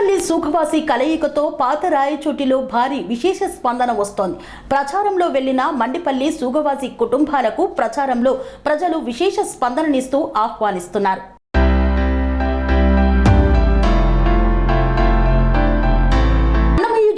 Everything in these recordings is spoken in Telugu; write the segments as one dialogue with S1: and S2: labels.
S1: మండిపల్లి సూఖవాసి కలయికతో పాత రాయచోటిలో భారీ విశేష స్పందన వస్తోంది. ప్రచారంలో వెళ్ళిన మండిపల్లి సూగవాసి కుటుంబాలకు ప్రచారంలో ప్రజలు విశేష స్పందననిస్తూ ఆహ్వానిస్తున్నారు.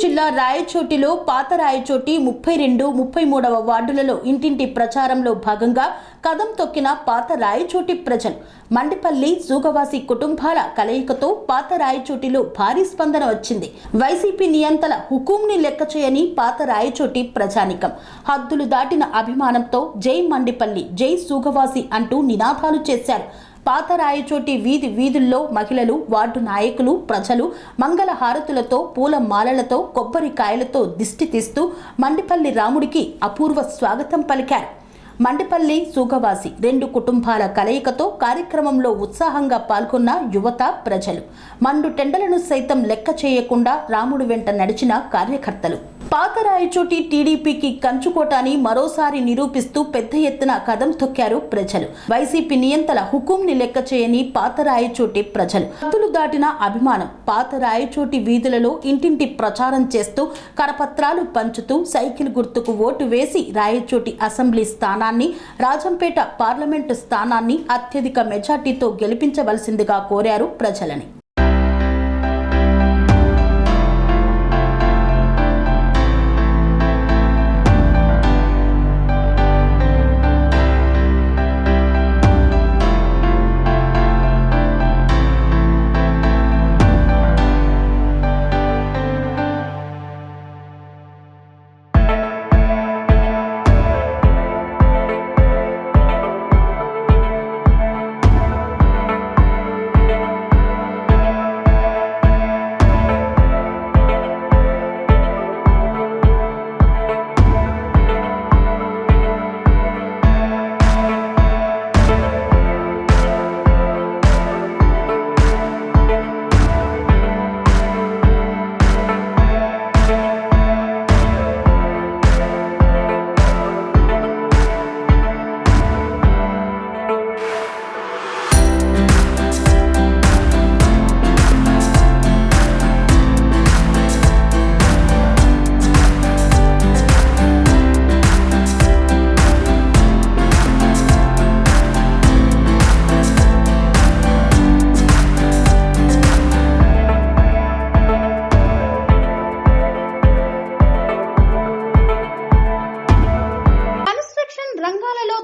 S1: జిల్లా రాయచోటిలో పాత రాయచోటి ముప్పై రెండు ముప్పై మూడవ వార్డులలో ఇంటింటి ప్రచారంలో భాగంగా కదం తొక్కిన పాత రాయచోటి ప్రజలు. మండిపల్లి సూగవాసి కుటుంబాల కలయికతో పాత రాయచోటిలో భారీ స్పందన వచ్చింది. వైసీపీ నియంతల హుకుంని లెక్క చేయని పాత రాయచోటి ప్రజానికం. హద్దులు దాటిన అభిమానంతో జై మండిపల్లి జై సూగవాసి అంటూ నినాదాలు చేశారు. పాత రాయచోటి వీధి వీధుల్లో మహిళలు వార్డు నాయకులు ప్రజలు మంగళ హారతులతో పూల మాలలతో కొబ్బరికాయలతో దిష్టి తీస్తూ మండిపల్లి రాముడికి అపూర్వ స్వాగతం పలికారు. మండిపల్లి సూగవాసి రెండు కుటుంబాల కలయికతో కార్యక్రమంలో ఉత్సాహంగా పాల్గొన్న యువత ప్రజలు మండు టెండలను సైతం లెక్క చేయకుండా రాముడు వెంట నడిచిన కార్యకర్తలు. పాత రాయచోటి టీడీపీకి కంచుకోటాని మరోసారి నిరూపిస్తూ పెద్ద ఎత్తున కదం తొక్కారు ప్రజలు. వైసీపీ నియంతల హుకుంని లెక్క చేయని పాత రాయచోటి ప్రజలు. హద్దులు దాటిన అభిమానం పాత రాయచోటి వీధులలో ఇంటింటి ప్రచారం చేస్తూ కరపత్రాలు పంచుతూ సైకిల్ గుర్తుకు ఓటు వేసి రాయచోటి అసెంబ్లీ స్థానాన్ని రాజంపేట పార్లమెంటు స్థానాన్ని అత్యధిక మెజార్టీతో గెలిపించవలసిందిగా కోరారు ప్రజలని.